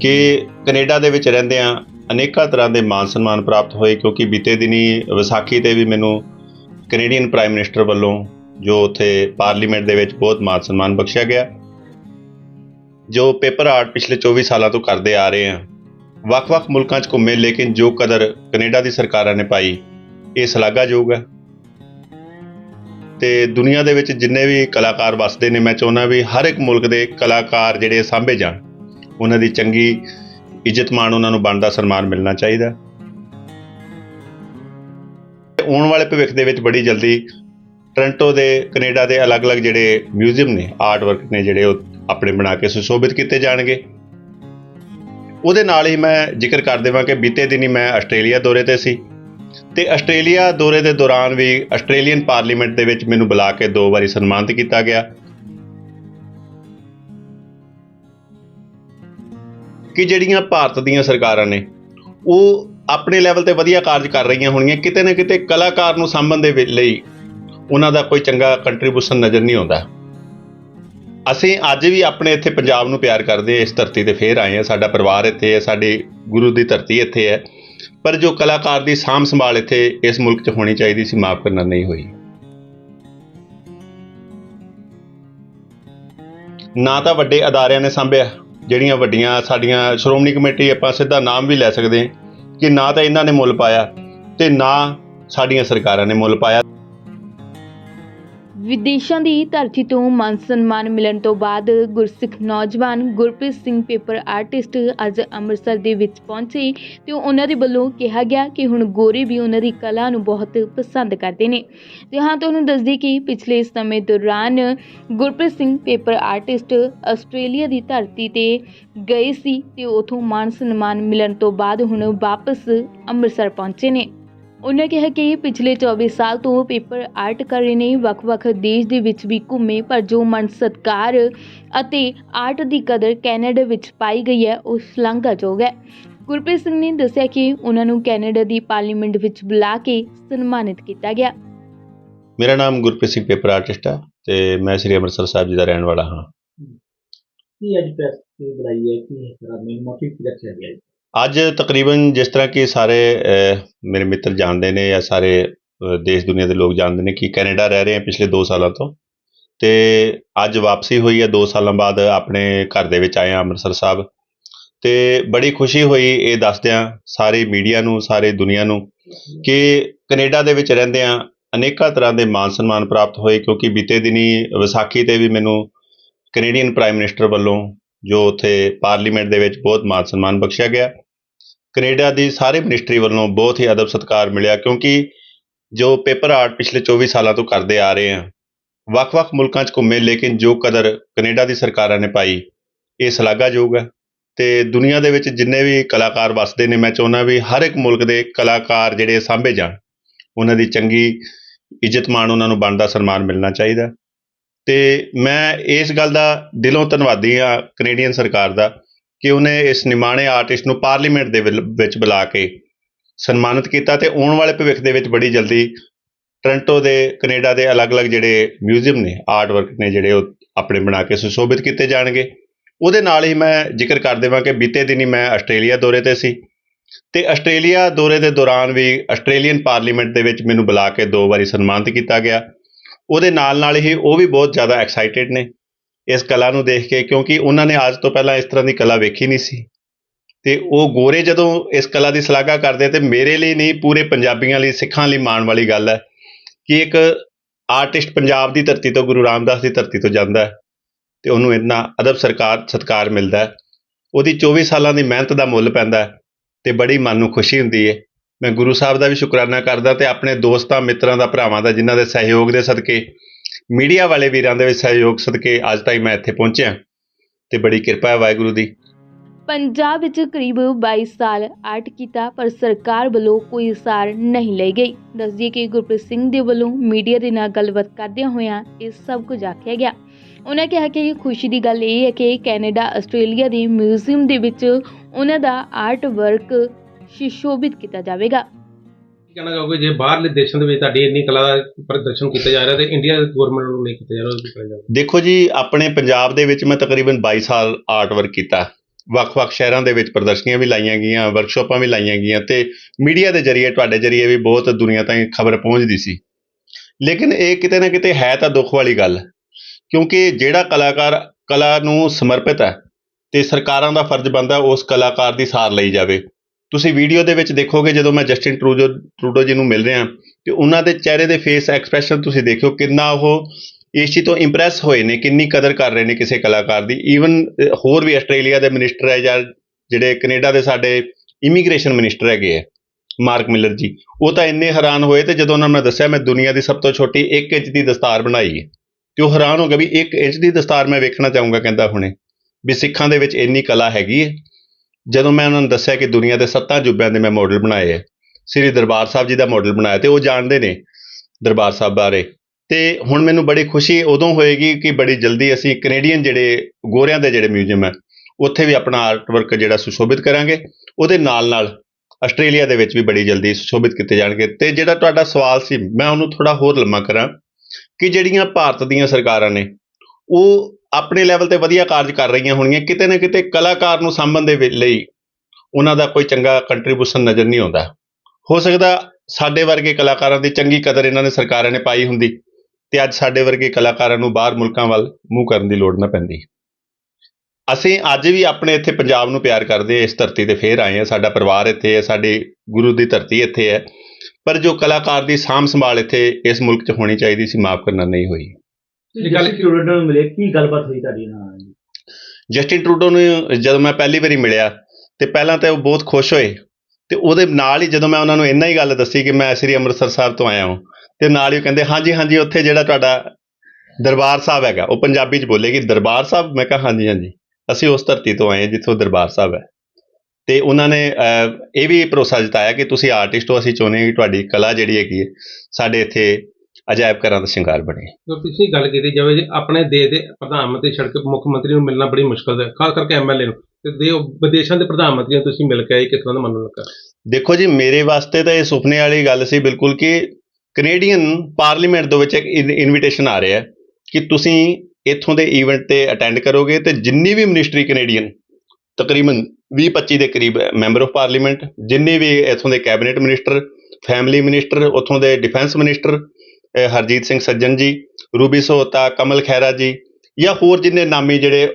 ਕਿ ਕੈਨੇਡਾ ਦੇ ਵਿੱਚ ਰਹਿੰਦਿਆਂ ਅਨੇਕਾਂ ਤਰ੍ਹਾਂ ਦੇ ਮਾਨ ਸਨਮਾਨ ਪ੍ਰਾਪਤ ਹੋਏ ਕਿਉਂਕਿ ਬੀਤੇ ਦਿਨੀ ਵਿਸਾਖੀ ਤੇ ਵੀ ਮੈਨੂੰ ਕੈਨੇਡੀਅਨ ਪ੍ਰਾਈਮ ਮਿਨਿਸਟਰ ਵੱਲੋਂ ਜੋ ਉੱਥੇ ਪਾਰਲੀਮੈਂਟ ਦੇ ਵਿੱਚ ਬਹੁਤ ਮਾਨ ਸਨਮਾਨ ਬਖਸ਼ਿਆ ਗਿਆ, ਜੋ ਪੇਪਰ ਆਰਟ ਪਿਛਲੇ 24 ਸਾਲਾਂ ਤੋਂ ਕਰਦੇ ਆ ਰਹੇ ਆ। ਵੱਖ-ਵੱਖ ਮੁਲਕਾਂ 'ਚ ਘੁੰਮੇ, ਲੇਕਿਨ ਜੋ ਕਦਰ ਕੈਨੇਡਾ ਦੀ ਸਰਕਾਰਾਂ ਨੇ ਪਾਈ, ਇਹ ਸ਼ਲਾਘਾਯੋਗ ਹੈ। ਤੇ ਦੁਨੀਆ ਦੇ ਵਿੱਚ ਜਿੰਨੇ ਵੀ ਕਲਾਕਾਰ ਵਸਦੇ ਨੇ, ਮੈਂ ਚਾਹੁੰਦਾ ਵੀ ਹਰ ਇੱਕ ਮੁਲਕ ਦੇ ਕਲਾਕਾਰ ਜਿਹੜੇ ਸਾਂਭੇ ਜਾਣ। ਉਹਨਾਂ ਦੀ ਚੰਗੀ ਇੱਜ਼ਤ ਮਾਣ ਉਹਨਾਂ ਨੂੰ ਬਣਦਾ, ਸਨਮਾਨ ਮਿਲਣਾ ਚਾਹੀਦਾ। ਆਉਣ ਵਾਲੇ ਭਵਿੱਖ ਦੇ ਵਿੱਚ ਬੜੀ ਜਲਦੀ ਟੋਰਾਂਟੋ ਦੇ, ਕੈਨੇਡਾ ਦੇ ਅਲੱਗ-ਅਲੱਗ ਜਿਹੜੇ ਮਿਊਜ਼ੀਅਮ ਨੇ ਆਰਟ ਵਰਕ ਨੇ ਜਿਹੜੇ ਉਹ ਆਪਣੇ ਬਣਾ ਕੇ ਸੁਸ਼ੋਭਿਤ ਕੀਤੇ ਜਾਣਗੇ। ਉਹਦੇ ਨਾਲ ਹੀ ਮੈਂ ਜ਼ਿਕਰ ਕਰ ਦੇਵਾਂ ਕਿ ਬੀਤੇ ਦਿਨੀ ਮੈਂ ਆਸਟ੍ਰੇਲੀਆ ਦੌਰੇ ਤੇ ਸੀ। ਤੇ ਆਸਟ੍ਰੇਲੀਆ ਦੌਰੇ ਦੇ ਦੌਰਾਨ ਵੀ ਆਸਟ੍ਰੇਲੀਅਨ ਪਾਰਲੀਮੈਂਟ ਦੇ ਵਿੱਚ ਮੈਨੂੰ ਬੁਲਾ ਕੇ ਦੋ ਵਾਰੀ ਸਨਮਾਨਿਤ ਕੀਤਾ ਗਿਆ। ਕਿ ਜਿਹੜੀਆਂ ਭਾਰਤ ਦੀਆਂ ਸਰਕਾਰਾਂ ਨੇ, ਉਹ ਆਪਣੇ ਲੈਵਲ ਤੇ ਵਧੀਆ ਕਾਰਜ ਕਰ ਰਹੀਆਂ ਹੋਣਗੀਆਂ, ਕਿਤੇ ਨਾ ਕਿਤੇ ਕਲਾਕਾਰ ਨੂੰ ਸਾਂਭਣ ਦੇ ਲਈ ਉਹਨਾਂ ਦਾ ਕੋਈ ਚੰਗਾ ਕੰਟਰੀਬਿਊਸ਼ਨ ਨਜ਼ਰ ਨਹੀਂ ਆਉਂਦਾ। ਅਸੀਂ ਅੱਜ ਵੀ ਆਪਣੇ ਇੱਥੇ ਪੰਜਾਬ ਨੂੰ ਪਿਆਰ ਕਰਦੇ ਹਾਂ, ਇਸ ਧਰਤੀ ਤੇ ਫੇਰ ਆਏ ਹਾਂ, ਸਾਡਾ ਪਰਿਵਾਰ ਇੱਥੇ ਹੈ, ਸਾਡੀ ਗੁਰੂ ਦੀ ਧਰਤੀ ਇੱਥੇ ਹੈ। ਪਰ ਜੋ ਕਲਾਕਾਰ ਦੀ ਸਾਂਭ ਸੰਭਾਲ ਇੱਥੇ ਇਸ ਮੁਲਕ 'ਚ ਹੋਣੀ ਚਾਹੀਦੀ ਸੀ, ਮਾਫ ਕਰਨਾ ਨਹੀਂ ਹੋਈ। ਨਾ ਤਾਂ ਵੱਡੇ ਅਦਾਰਿਆਂ ਨੇ ਸਾਂਭਿਆ, ਜਿਹੜੀਆਂ ਵੱਡੀਆਂ ਸਾਡੀਆਂ ਸ਼੍ਰੋਮਣੀ ਕਮੇਟੀ ਆਪਾਂ ਸਿੱਧਾ ਨਾਮ ਵੀ ਲੈ ਸਕਦੇ ਕਿ ਨਾ ਤਾਂ ਇਹਨਾਂ ਨੇ ਮੁੱਲ ਪਾਇਆ ਤੇ ਨਾ ਸਾਡੀਆਂ ਸਰਕਾਰਾਂ ਨੇ ਮੁੱਲ ਪਾਇਆ। ਵਿਦੇਸ਼ਾਂ ਦੀ ਧਰਤੀ ਤੋਂ ਮਾਨ ਸਨਮਾਨ ਮਿਲਣ ਤੋਂ ਬਾਅਦ ਗੁਰਸਿੱਖ ਨੌਜਵਾਨ ਗੁਰਪ੍ਰੀਤ ਸਿੰਘ ਪੇਪਰ ਆਰਟਿਸਟ ਅੱਜ ਅੰਮ੍ਰਿਤਸਰ ਦੇ ਵਿੱਚ ਪਹੁੰਚੇ ਤੇ ਉਹਨਾਂ ਦੇ ਵੱਲੋਂ ਕਿਹਾ ਗਿਆ ਕਿ ਹੁਣ ਗੋਰੇ ਵੀ ਉਹਨਾਂ ਦੀ ਕਲਾ ਨੂੰ ਬਹੁਤ ਪਸੰਦ ਕਰਦੇ ਨੇ। ਤੇ ਹਾਂ ਤੁਹਾਨੂੰ ਦੱਸਦੀ ਕਿ ਪਿਛਲੇ ਸਮੇਂ ਦੌਰਾਨ Gurpreet Singh paper artist Australia ਦੀ ਧਰਤੀ ਤੇ ਗਏ ਸੀ ਤੇ ਉਥੋਂ ਮਾਨ ਸਨਮਾਨ ਮਿਲਣ ਤੋਂ ਬਾਅਦ ਹੁਣ ਵਾਪਸ ਅੰਮ੍ਰਿਤਸਰ ਪਹੁੰਚੇ ਨੇ। ਉਹਨਾਂ ਕਿਹਾ ਕਿ ਪਿਛਲੇ 24 ਸਾਲ ਤੋਂ ਪੇਪਰ ਆਰਟ ਕਰ ਰਹੇ ਨੇ। ਵੱਖ-ਵੱਖ ਦੇਸ਼ ਦੇ ਵਿੱਚ ਵੀ ਘੁੰਮੇ ਪਰ ਜੋ ਮਨ ਸਤਕਾਰ ਅਤੇ ਆਰਟ ਦੀ ਕਦਰ ਕੈਨੇਡਾ ਵਿੱਚ ਪਾਈ ਗਈ ਹੈ ਉਹ ਸ਼ਲਾਘਾਯੋਗ ਹੈ। ਗੁਰਪ੍ਰੀਤ ਸਿੰਘ ਨੇ ਦੱਸਿਆ ਕਿ ਉਹਨਾਂ ਨੂੰ ਕੈਨੇਡਾ ਦੀ ਪਾਰਲੀਮੈਂਟ ਵਿੱਚ ਬੁਲਾ ਕੇ ਸਨਮਾਨਿਤ ਕੀਤਾ ਗਿਆ। ਮੇਰਾ ਨਾਮ ਗੁਰਪ੍ਰੀਤ ਸਿੰਘ ਪੇਪਰ ਆਰਟਿਸਟ ਹੈ ਤੇ ਮੈਂ ਸ੍ਰੀ ਅੰਮ੍ਰਿਤਸਰ ਸਾਹਿਬ ਜੀ ਦਾ ਰਹਿਣ ਵਾਲਾ ਹਾਂ। ਕੀ ਅੱਜ ਪ੍ਰੈਸ ਤੇ ਬੁਲਾਈ ਹੈ? ਕੀ ਹੈ ਸਾਰਾ ਮੇਨ ਮੋਟਿਵ ਕੀ ਰੱਖਿਆ ਗਿਆ ਹੈ ਅੱਜ ਤਕਰੀਬਨ ਜਿਸ ਤਰ੍ਹਾਂ ਕਿ ਸਾਰੇ ਮੇਰੇ ਮਿੱਤਰ ਜਾਣਦੇ ਨੇ ਜਾਂ ਸਾਰੇ ਦੇਸ਼ ਦੁਨੀਆ ਦੇ ਲੋਕ ਜਾਣਦੇ ਨੇ ਕਿ ਕੈਨੇਡਾ ਰਹਿ ਰਹੇ ਆ ਪਿਛਲੇ 2 ਸਾਲਾਂ ਤੋਂ। ਅਤੇ ਅੱਜ ਵਾਪਸੀ ਹੋਈ ਹੈ 2 ਸਾਲਾਂ ਬਾਅਦ ਆਪਣੇ ਘਰ ਦੇ ਵਿੱਚ ਆਏ ਆ ਅੰਮ੍ਰਿਤਸਰ ਸਾਹਿਬ। ਅਤੇ ਬੜੀ ਖੁਸ਼ੀ ਹੋਈ ਇਹ ਦੱਸਦਿਆਂ ਸਾਰੇ ਮੀਡੀਆ ਨੂੰ, ਸਾਰੇ ਦੁਨੀਆ ਨੂੰ ਕਿ ਕੈਨੇਡਾ ਦੇ ਵਿੱਚ ਰਹਿੰਦਿਆਂ ਅਨੇਕਾਂ ਤਰ੍ਹਾਂ ਦੇ ਮਾਨ ਸਨਮਾਨ ਪ੍ਰਾਪਤ ਹੋਏ ਕਿਉਂਕਿ ਬੀਤੇ ਦਿਨੀ ਵਿਸਾਖੀ ਤੇ ਵੀ ਮੈਨੂੰ ਕੈਨੇਡੀਅਨ ਪ੍ਰਾਈਮ ਮਿਨਿਸਟਰ ਵੱਲੋਂ ਜੋ ਉੱਥੇ ਪਾਰਲੀਮੈਂਟ ਦੇ ਵਿੱਚ ਬਹੁਤ ਮਾਨ ਸਨਮਾਨ ਬਖਸ਼ਿਆ ਗਿਆ। ਕੈਨੇਡਾ ਦੀ ਸਾਰੇ ਮਿਨਿਸਟਰੀ ਵੱਲੋਂ ਬਹੁਤ ਹੀ ਅਦਬ ਸਤਿਕਾਰ ਮਿਲਿਆ ਕਿਉਂਕਿ ਜੋ ਪੇਪਰ ਆਰਟ ਪਿਛਲੇ 24 ਸਾਲਾਂ ਤੋਂ ਕਰਦੇ ਆ ਰਹੇ ਹਾਂ ਵੱਖ-ਵੱਖ ਮੁਲਕਾਂ 'ਚ ਘੁੰਮੇ, ਲੇਕਿਨ ਜੋ ਕਦਰ ਕੈਨੇਡਾ ਦੀ ਸਰਕਾਰਾਂ ਨੇ ਪਾਈ, ਇਹ ਸ਼ਲਾਘਾਯੋਗ ਹੈ। ਤੇ ਦੁਨੀਆ ਦੇ ਵਿੱਚ ਜਿੰਨੇ ਵੀ ਕਲਾਕਾਰ ਵਸਦੇ ਨੇ, ਮੈਂ ਚਾਹੁੰਦਾ ਵੀ ਹਰ ਇੱਕ ਮੁਲਕ ਦੇ ਕਲਾਕਾਰ ਜਿਹੜੇ ਸਾਂਭੇ ਜਾਣ, ਉਹਨਾਂ ਦੀ ਚੰਗੀ ਇੱਜ਼ਤ ਮਾਣ ਉਹਨਾਂ ਨੂੰ ਬਣਦਾ ਸਨਮਾਨ ਮਿਲਣਾ ਚਾਹੀਦਾ। ਤੇ ਮੈਂ ਇਸ ਗੱਲ ਦਾ ਦਿਲੋਂ ਧੰਨਵਾਦੀ ਹਾਂ ਕੈਨੇਡੀਅਨ ਸਰਕਾਰ ਦਾ ਕਿ ਉਹਨੇ ਇਸ ਨਿਮਾਣੇ ਆਰਟਿਸਟ ਨੂੰ ਪਾਰਲੀਮੈਂਟ ਦੇ ਵਿਲ- ਵਿੱਚ ਬੁਲਾ ਕੇ ਸਨਮਾਨਿਤ ਕੀਤਾ ਤੇ ਆਉਣ ਵਾਲੇ ਭਵਿੱਖ ਦੇ ਵਿੱਚ ਬੜੀ ਜਲਦੀ ਟੋਰਾਂਟੋ ਦੇ ਕੈਨੇਡਾ ਦੇ ਅਲੱਗ-ਅਲੱਗ ਜਿਹੜੇ ਮਿਊਜ਼ੀਅਮ ਨੇ ਆਰਟ ਵਰਕ ਨੇ ਜਿਹੜੇ ਉਹ ਆਪਣੇ ਬਣਾ ਕੇ ਸੁਸ਼ੋਭਿਤ ਕੀਤੇ ਜਾਣਗੇ। ਉਹਦੇ ਨਾਲ ਹੀ ਮੈਂ ਜ਼ਿਕਰ ਕਰ ਦੇਵਾਂ ਕਿ ਬੀਤੇ ਦਿਨੀ ਮੈਂ ਆਸਟ੍ਰੇਲੀਆ ਦੌਰੇ ਤੇ ਸੀ ਤੇ ਆਸਟ੍ਰੇਲੀਆ ਦੌਰੇ ਦੇ ਦੌਰਾਨ ਵੀ ਆਸਟ੍ਰੇਲੀਅਨ ਪਾਰਲੀਮੈਂਟ ਦੇ ਵਿੱਚ ਮੈਨੂੰ ਬੁਲਾ ਕੇ ਦੋ ਵਾਰੀ ਸਨਮਾਨਿਤ ਕੀਤਾ ਗਿਆ। ਉਹਦੇ ਨਾਲ ਨਾਲ ਹੀ ਉਹ ਵੀ ਬਹੁਤ ਜ਼ਿਆਦਾ ਐਕਸਾਈਟਿਡ ਨੇ ਇਸ ਕਲਾ ਨੂੰ ਦੇਖ ਕੇ, ਕਿਉਂਕਿ ਉਹਨਾਂ ਨੇ ਅੱਜ ਤੋਂ ਪਹਿਲਾਂ ਇਸ ਤਰ੍ਹਾਂ ਦੀ ਕਲਾ ਵੇਖੀ ਨਹੀਂ ਸੀ। ਤੇ ਉਹ ਗੋਰੇ ਜਦੋਂ ਇਸ ਕਲਾ ਦੀ ਸ਼ਲਾਘਾ ਕਰਦੇ ਤੇ ਮੇਰੇ ਲਈ ਨਹੀਂ, ਪੂਰੇ ਪੰਜਾਬੀਆਂ ਲਈ, ਸਿੱਖਾਂ ਲਈ ਮਾਣ ਵਾਲੀ ਗੱਲ ਹੈ ਕਿ ਇੱਕ ਆਰਟਿਸਟ ਪੰਜਾਬ ਦੀ ਧਰਤੀ ਤੋਂ, ਗੁਰੂ ਰਾਮਦਾਸ ਦੀ ਧਰਤੀ ਤੋਂ ਜਾਂਦਾ ਹੈ ਤੇ ਉਹਨੂੰ ਇੰਨਾ ਅਦਬ ਸਰਕਾਰ, ਸਤਕਾਰ ਮਿਲਦਾ ਹੈ। ਉਹਦੀ 24 ਸਾਲਾਂ ਦੀ ਮਿਹਨਤ ਦਾ ਮੁੱਲ ਪੈਂਦਾ ਹੈ ਤੇ ਬੜੀ ਮਨ ਨੂੰ ਖੁਸ਼ੀ ਹੁੰਦੀ ਹੈ। ਮੈਂ ਗੁਰੂ ਸਾਹਿਬ ਦਾ ਵੀ ਸ਼ੁਕਰਾਨਾ ਕਰਦਾ ਤੇ ਆਪਣੇ ਦੋਸਤਾਂ, ਮਿੱਤਰਾਂ ਦਾ, ਭਰਾਵਾਂ ਦਾ ਜਿਨ੍ਹਾਂ ਦੇ ਸਹਿਯੋਗ ਦੇ ਸਦਕੇ, ਮੀਡੀਆ ਵਾਲੇ ਵੀਰਾਂ ਦੇ ਸਹਿਯੋਗ ਸਦਕੇ ਅੱਜ ਤਾਈਂ ਮੈਂ ਇੱਥੇ ਪਹੁੰਚਿਆ। ਤੇ ਬੜੀ ਕਿਰਪਾ ਹੈ ਵਾਹਿਗੁਰੂ ਦੀ। ਪੰਜਾਬ ਵਿੱਚ ਕਰੀਬ 22 ਸਾਲ ਆਰਟ ਕੀਤਾ, ਪਰ ਸਰਕਾਰ ਵੱਲੋਂ ਕੋਈ ਸਾਰ ਨਹੀਂ ਲਈ ਗਈ। ਦੱਸਦੀਏ ਕਿ ਗੁਰਪ੍ਰੀਤ ਸਿੰਘ ਦੇ ਵੱਲੋਂ ਮੀਡੀਆ ਦੇ ਨਾਲ ਗੱਲਬਾਤ ਕਰਦਿਆਂ ਹੋਇਆਂ ਇਹ ਸਭ ਕੁਝ ਆਖਿਆ ਗਿਆ। ਉਹਨਾਂ ਕਿਹਾ ਕਿ ਖੁਸ਼ੀ ਦੀ ਗੱਲ ਇਹ ਹੈ ਕਿ ਕੈਨੇਡਾ, ਆਸਟ੍ਰੇਲੀਆ ਦੇ ਮਿਊਜ਼ੀਅਮ ਦੇ ਵਿੱਚ ਉਹਨਾਂ ਦਾ ਆਰਟ ਵਰਕ ਸੁਸ਼ੋਭਿਤ ਕੀਤਾ ਜਾਵੇਗਾ। ਕੀ ਕਹਿਣਾ ਚਾਹੋਗੇ? ਜੇ ਬਾਹਰਲੇ ਦੇਸ਼ਾਂ ਦੇ ਵਿੱਚ ਤੁਹਾਡੀ ਇੰਨੀ ਕਲਾ ਦਾ ਪ੍ਰਦਰਸ਼ਨ ਕੀਤਾ ਜਾ ਰਿਹਾ ਤੇ ਇੰਡੀਆ ਗਵਰਨਮੈਂਟ ਨੂੰ ਨਹੀਂ ਕੀਤਾ ਜਾ ਰਿਹਾ ਦੇਖੋ ਜੀ ਆਪਣੇ ਪੰਜਾਬ ਦੇ ਵਿੱਚ ਮੈਂ ਤਕਰੀਬਨ 22 ਸਾਲ ਆਰਟ ਵਰਕ ਕੀਤਾ। ਵੱਖ-ਵੱਖ ਸ਼ਹਿਰਾਂ ਦੇ ਵਿੱਚ ਪ੍ਰਦਰਸ਼ਨੀਆਂ ਵੀ ਲਾਈਆਂ ਗਈਆਂ ਵਰਕਸ਼ਾਪਾਂ ਵੀ ਲਾਈਆਂ ਗਈਆਂ ਤੇ ਮੀਡੀਆ ਦੇ ਜ਼ਰੀਏ ਤੁਹਾਡੇ ਜ਼ਰੀਏ ਵੀ ਬਹੁਤ ਦੁਨੀਆ ਤਾਈਂ ਖਬਰ ਪਹੁੰਚਦੀ ਸੀ। ਲੇਕਿਨ ਇਹ ਕਿਤੇ ਨਾ ਕਿਤੇ ਹੈ ਤਾਂ ਦੁੱਖ ਵਾਲੀ ਗੱਲ ਕਿਉਂਕਿ ਜਿਹੜਾ ਕਲਾਕਾਰ ਕਲਾ ਨੂੰ ਸਮਰਪਿਤ ਹੈ ਤੇ ਸਰਕਾਰਾਂ ਦਾ ਫਰਜ਼ ਬਣਦਾ ਉਸ ਕਲਾਕਾਰ ਦੀ ਸਾਰ ਲਈ ਜਾਵੇ। ਤੁਸੀਂ ਵੀਡੀਓ ਦੇ ਵਿੱਚ ਦੇਖੋਗੇ ਜਦੋਂ ਮੈਂ ਜਸਟਿਨ ਟਰੂਡੋ ਟਰੂਡੋ ਜੀ ਨੂੰ ਮਿਲ ਰਿਹਾ, ਤੇ ਉਹਨਾਂ ਦੇ ਚਿਹਰੇ ਦੇ ਫੇਸ ਐਕਸਪ੍ਰੈਸ਼ਨ ਤੁਸੀਂ ਦੇਖਿਓ ਕਿੰਨਾ ਉਹ ਇਸ ਚੀਜ਼ ਤੋਂ ਇੰਪ੍ਰੈਸ ਹੋਏ ਨੇ, ਕਿੰਨੀ ਕਦਰ ਕਰ ਰਹੇ ਨੇ ਕਿਸੇ ਕਲਾਕਾਰ ਦੀ। ਈਵਨ ਹੋਰ ਵੀ ਆਸਟ੍ਰੇਲੀਆ ਦੇ ਮਿਨਿਸਟਰ ਹੈ ਜਾਂ ਜਿਹੜੇ ਕੈਨੇਡਾ ਦੇ ਸਾਡੇ ਇਮੀਗ੍ਰੇਸ਼ਨ ਮਿਨਿਸਟਰ ਹੈਗੇ ਆ ਮਾਰਕ ਮਿਲਰ ਜੀ, ਉਹ ਤਾਂ ਇੰਨੇ ਹੈਰਾਨ ਹੋਏ ਤੇ ਜਦੋਂ ਉਹਨਾਂ ਨੇ ਦੱਸਿਆ ਮੈਂ ਦੁਨੀਆ ਦੀ ਸਭ ਤੋਂ ਛੋਟੀ 1 ਇੰਚ ਦੀ ਦਸਤਾਰ ਬਣਾਈ ਹੈ, ਤੇ ਉਹ ਹੈਰਾਨ ਹੋ ਗਿਆ ਵੀ 1 ਇੰਚ ਦੀ ਦਸਤਾਰ ਮੈਂ ਵੇਖਣਾ ਚਾਹੂੰਗਾ, ਕਹਿੰਦਾ ਹੁਣੇ, ਵੀ ਸਿੱਖਾਂ ਦੇ ਵਿੱਚ ਇੰਨੀ ਕਲਾ ਹੈਗੀ ਹੈ। ਜਦੋਂ ਮੈਂ ਉਹਨਾਂ ਨੂੰ ਦੱਸਿਆ ਕਿ ਦੁਨੀਆ ਦੇ ਸੱਤਾਂ ਜੁਬਿਆਂ ਦੇ ਮੈਂ ਮਾਡਲ ਬਣਾਏ ਹੈ ਸ੍ਰੀ ਦਰਬਾਰ ਸਾਹਿਬ ਜੀ ਦਾ ਮਾਡਲ ਬਣਾਇਆ ਅਤੇ ਉਹ ਜਾਣਦੇ ਨੇ ਦਰਬਾਰ ਸਾਹਿਬ ਬਾਰੇ। ਅਤੇ ਹੁਣ ਮੈਨੂੰ ਬੜੀ ਖੁਸ਼ੀ ਉਦੋਂ ਹੋਏਗੀ ਕਿ ਬੜੀ ਜਲਦੀ ਅਸੀਂ ਕੈਨੇਡੀਅਨ ਜਿਹੜੇ ਗੋਰਿਆਂ ਦੇ ਜਿਹੜੇ ਮਿਊਜ਼ੀਅਮ ਹੈ ਉੱਥੇ ਵੀ ਆਪਣਾ ਆਰਟ ਵਰਕ ਜਿਹੜਾ ਸੁਸ਼ੋਭਿਤ ਕਰਾਂਗੇ। ਉਹਦੇ ਨਾਲ ਨਾਲ ਆਸਟ੍ਰੇਲੀਆ ਦੇ ਵਿੱਚ ਵੀ ਬੜੀ ਜਲਦੀ ਸੁਸ਼ੋਭਿਤ ਕੀਤੇ ਜਾਣਗੇ। ਤੇ ਜਿਹੜਾ ਤੁਹਾਡਾ ਸਵਾਲ ਸੀ, ਮੈਂ ਉਹਨੂੰ ਥੋੜਾ ਹੋਰ ਲੰਮਾ ਕਰਾਂ ਕਿ ਜਿਹੜੀਆਂ ਭਾਰਤ ਦੀਆਂ ਸਰਕਾਰਾਂ ਨੇ, ਉਹ ਆਪਣੇ ਲੈਵਲ ਤੇ ਵਧੀਆ ਕਾਰਜ ਕਰ ਰਹੀਆਂ ਹੋਣਗੀਆਂ, ਕਿਤੇ ਨਾ ਕਿਤੇ ਕਲਾਕਾਰ ਨੂੰ ਸਾਂਭਣ ਦੇ ਲਈ ਉਹਨਾਂ ਦਾ ਕੋਈ ਚੰਗਾ ਕੰਟਰੀਬਿਊਸ਼ਨ ਨਜ਼ਰ ਨਹੀਂ ਆਉਂਦਾ। ਹੋ ਸਕਦਾ ਸਾਡੇ ਵਰਗੇ ਕਲਾਕਾਰਾਂ ਦੀ ਚੰਗੀ ਕਦਰ ਇਹਨਾਂ ਨੇ ਸਰਕਾਰਾਂ ਨੇ ਪਾਈ ਹੁੰਦੀ ਤੇ ਅੱਜ ਸਾਡੇ ਵਰਗੇ ਕਲਾਕਾਰਾਂ ਨੂੰ ਬਾਹਰ ਮੁਲਕਾਂ ਵੱਲ ਮੂੰਹ ਕਰਨ ਦੀ ਲੋੜ ਨਾ ਪੈਂਦੀ। ਅਸੀਂ ਅੱਜ ਵੀ ਆਪਣੇ ਇੱਥੇ ਪੰਜਾਬ ਨੂੰ ਪਿਆਰ ਕਰਦੇ ਇਸ ਧਰਤੀ ਤੇ ਫੇਰ ਆਏ ਹਾਂ, ਸਾਡਾ ਪਰਿਵਾਰ ਇੱਥੇ ਹੈ, ਸਾਡੀ ਗੁਰੂ ਦੀ ਧਰਤੀ ਇੱਥੇ ਹੈ, ਪਰ ਜੋ ਕਲਾਕਾਰ ਦੀ ਸਾਂਭ ਸੰਭਾਲ ਇੱਥੇ ਇਸ ਮੁਲਕ 'ਚ ਹੋਣੀ ਚਾਹੀਦੀ ਸੀ, ਮਾਫ ਕਰਨਾ ਨਹੀਂ ਹੋਈ। ਇਹ ਗੱਲ ਸਟੂਡੈਂਟ ਨੂੰ ਮਿਲੇ ਕੀ ਗੱਲਬਾਤ ਹੋਈ ਤੁਹਾਡੀ ਨਾਲ? ਜੀ ਜਸਟਿਨ ਟਰੂਡੋ ਨੂੰ ਜਦੋਂ ਮੈਂ ਪਹਿਲੀ ਵਾਰੀ ਮਿਲਿਆ ਤੇ ਪਹਿਲਾਂ ਤਾਂ ਉਹ ਬਹੁਤ ਖੁਸ਼ ਹੋਏ ਤੇ ਉਹਦੇ ਨਾਲ ਹੀ ਜਦੋਂ ਮੈਂ ਉਹਨਾਂ ਨੂੰ ਇੰਨਾ ਹੀ ਗੱਲ ਦੱਸੀ ਕਿ ਮੈਂ ਸ੍ਰੀ ਅੰਮ੍ਰਿਤਸਰ ਸਾਹਿਬ ਤੋਂ ਆਇਆ ਹਾਂ ਤੇ ਨਾਲ ਹੀ ਉਹ ਕਹਿੰਦੇ ਹਾਂਜੀ ਹਾਂਜੀ ਉੱਥੇ ਜਿਹੜਾ ਤੁਹਾਡਾ ਦਰਬਾਰ ਸਾਹਿਬ ਹੈਗਾ ਉਹ ਪੰਜਾਬੀ 'ਚ ਬੋਲੇਗੀ ਦਰਬਾਰ ਸਾਹਿਬ? ਮੈਂ ਕਿਹਾ ਹਾਂਜੀ ਹਾਂਜੀ ਅਸੀਂ ਉਸ ਧਰਤੀ ਤੋਂ ਆਏ ਹਾਂ ਜਿੱਥੋਂ ਦਰਬਾਰ ਸਾਹਿਬ ਹੈ। ਤੇ ਉਹਨਾਂ ਨੇ ਇਹ ਵੀ ਭਰੋਸਾ ਜਤਾਇਆ ਕਿ ਤੁਸੀਂ ਆਰਟਿਸਟ ਹੋ ਅਸੀਂ ਚਾਹੁੰਦੇ ਹਾਂ ਕਿ ਤੁਹਾਡੀ ਕਲਾ ਜਿਹੜੀ ਹੈਗੀ ਹੈ ਸਾਡੇ ਇੱਥੇ ਅਜਾਇਬ ਘਰਾਂ ਦਾ ਸ਼ਿੰਗਾਰ ਬਣੇ। ਜੋ ਪਿਛਲੀ ਗੱਲ ਕੀਤੀ ਜਾਵੇ ਜੇ ਆਪਣੇ ਦੇਸ਼ ਦੇ ਪ੍ਰਧਾਨ ਮੰਤਰੀ ਛੱਡ ਕੇ ਮੁੱਖ ਮੰਤਰੀ ਨੂੰ ਮਿਲਣਾ ਬੜੀ ਮੁਸ਼ਕਲ ਹੈ ਖਾਸ ਕਰਕੇ ਐਮਐਲਏ ਨੂੰ। ਤੇ ਦੇ ਵਿਦੇਸ਼ਾਂ ਦੇ ਪ੍ਰਧਾਨ ਮੰਤਰੀਆਂ ਨੂੰ ਤੁਸੀਂ ਮਿਲ ਕੇ ਆਏ ਕਿਸ ਤਰ੍ਹਾਂ ਦਾ ਮਨ ਲੱਗਾ? ਦੇਖੋ ਜੀ ਮੇਰੇ ਵਾਸਤੇ ਤਾਂ ਇਹ ਸੁਪਨੇ ਵਾਲੀ ਗੱਲ ਸੀ ਬਿਲਕੁਲ ਕਿ ਕੈਨੇਡੀਅਨ ਪਾਰਲੀਮੈਂਟ ਦੇ ਵਿੱਚ ਇੱਕ ਇਨਵੀਟੇਸ਼ਨ ਆ ਰਿਹਾ ਹੈ ਕਿ ਤੁਸੀਂ ਇੱਥੋਂ ਦੇ ਇਵੈਂਟ ਤੇ ਅਟੈਂਡ ਕਰੋਗੇ ਤੇ ਜਿੰਨੀ ਵੀ ਮਿਨਿਸਟਰੀ ਕੈਨੇਡੀਅਨ ਤਕਰੀਬਨ 20-25 ਦੇ ਕਰੀਬ ਮੈਂਬਰ ਆਫ ਪਾਰਲੀਮੈਂਟ ਜਿੰਨੇ ਵੀ ਇੱਥੋਂ ਦੇ ਕੈਬਨਿਟ ਮਿਨਿਸਟਰ ਫੈਮਿਲੀ ਮਿਨਿਸਟਰ ਉੱਥੋਂ ਦੇ ਡਿਫੈਂਸ ਮਿਨਿਸਟਰ ਹਰਜੀਤ ਸਿੰਘ ਸੱਜਣ ਜੀ, ਰੂਬੀ ਸੋਹਤਾ ਕਮਲ ਖੈਰਾ ਜੀ ਜਾਂ ਹੋਰ ਜਿੰਨੇ ਨਾਮੀ ਜਿਹੜੇ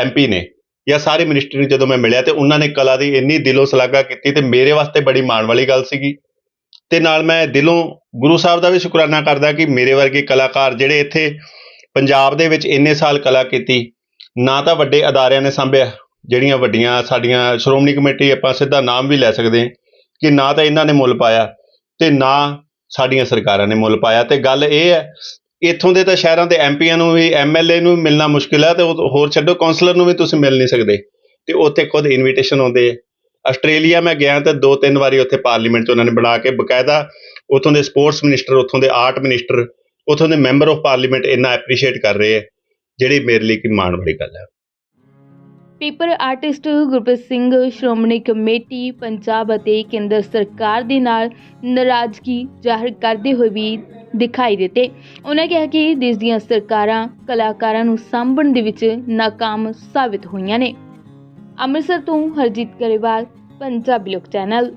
ਐਮਪੀ ਨੇ ਜਾਂ ਸਾਰੇ ਮਿਨਿਸਟਰ ਨੂੰ ਜਦੋਂ ਮੈਂ ਮਿਲਿਆ ਤੇ ਉਹਨਾਂ ਨੇ ਕਲਾ ਦੀ ਇੰਨੀ ਦਿਲੋਂ ਸ਼ਲਾਘਾ ਕੀਤੀ ਤੇ ਮੇਰੇ ਵਾਸਤੇ ਬੜੀ ਮਾਣ ਵਾਲੀ ਗੱਲ ਸੀਗੀ। ਤੇ ਨਾਲ ਮੈਂ ਦਿਲੋਂ ਗੁਰੂ ਸਾਹਿਬ ਦਾ ਵੀ ਸ਼ੁਕਰਾਨਾ ਕਰਦਾ ਕਿ ਮੇਰੇ ਵਰਗੇ ਕਲਾਕਾਰ ਜਿਹੜੇ ਇੱਥੇ ਪੰਜਾਬ ਦੇ ਵਿੱਚ ਇੰਨੇ ਸਾਲ ਕਲਾ ਕੀਤੀ, ਨਾ ਤਾਂ ਵੱਡੇ ਅਦਾਰਿਆਂ ਨੇ ਸੰਭਿਆ, ਜਿਹੜੀਆਂ ਵੱਡੀਆਂ ਸਾਡੀਆਂ ਸ਼੍ਰੋਮਣੀ ਕਮੇਟੀ ਆਪਾਂ ਸਿੱਧਾ ਨਾਮ ਵੀ ਲੈ ਸਕਦੇ ਕਿ ਨਾ ਤਾਂ ਇਹਨਾਂ ਨੇ ਮੁੱਲ ਪਾਇਆ ਤੇ ਨਾ ਸਾਡੀਆਂ ਸਰਕਾਰਾਂ ਨੇ ਮੁੱਲ ਪਾਇਆ ਤੇ ਗੱਲ ਇਹ ਹੈ, ਇੱਥੋਂ ਦੇ ਤਾਂ ਸ਼ਹਿਰਾਂ ਦੇ ਐਮਪੀਆਂ ਨੂੰ ਵੀ ਐਮਐਲਏ ਨੂੰ ਵੀ ਮਿਲਣਾ ਮੁਸ਼ਕਿਲ ਹੈ ਤੇ ਹੋਰ ਛੱਡੋ ਕਾਉਂਸਲਰ ਨੂੰ ਵੀ ਤੁਸੀਂ ਮਿਲ ਨਹੀਂ ਸਕਦੇ। ਤੇ ਉੱਥੇ ਖੁਦ ਇਨਵੀਟੇਸ਼ਨ ਆਉਂਦੇ ਆ। ਆਸਟ੍ਰੇਲੀਆ ਮੈਂ ਗਿਆ ਤਾਂ ਦੋ ਤਿੰਨ ਵਾਰੀ ਉੱਥੇ ਪਾਰਲੀਮੈਂਟ 'ਚ ਉਹਨਾਂ ਨੇ ਬਣਾ ਕੇ ਬਕਾਇਦਾ ਉੱਥੋਂ ਦੇ ਸਪੋਰਟਸ ਮਿਨਿਸਟਰ, ਉੱਥੋਂ ਦੇ ਆਰਟ ਮਿਨਿਸਟਰ, ਉੱਥੋਂ ਦੇ ਮੈਂਬਰ ਆਫ ਪਾਰਲੀਮੈਂਟ ਇੰਨਾ ਐਪਰੀਸ਼ੀਏਟ ਕਰ ਰਹੇ ਹੈ ਜਿਹੜੀ ਮੇਰੇ ਲਈ ਕਿ ਮਾਣ ਵਾਲੀ ਗੱਲ ਹੈ। Paper artist Gurpreet Singh, Shiromani committee, Punjab ਅਤੇ ਕੇਂਦਰ ਸਰਕਾਰ ਦੇ ਨਾਲ ਨਾਰਾਜ਼ਗੀ ਜ਼ਾਹਰ ਕਰਦੇ ਹੋਏ ਵੀ ਦਿਖਾਈ ਦਿੱਤੇ। ਉਹਨਾਂ ਕਿਹਾ ਕਿ ਦੇਸ਼ ਦੀਆਂ ਸਰਕਾਰਾਂ ਕਲਾਕਾਰਾਂ ਨੂੰ ਸਾਂਭਣ ਦੇ ਵਿੱਚ ਨਾਕਾਮ ਸਾਬਿਤ ਹੋਈਆਂ ਨੇ। ਅੰਮ੍ਰਿਤਸਰ ਤੋਂ ਹਰਜੀਤ ਗਰੇਵਾਲ, ਪੰਜਾਬੀ ਲੋਕ ਚੈਨਲ।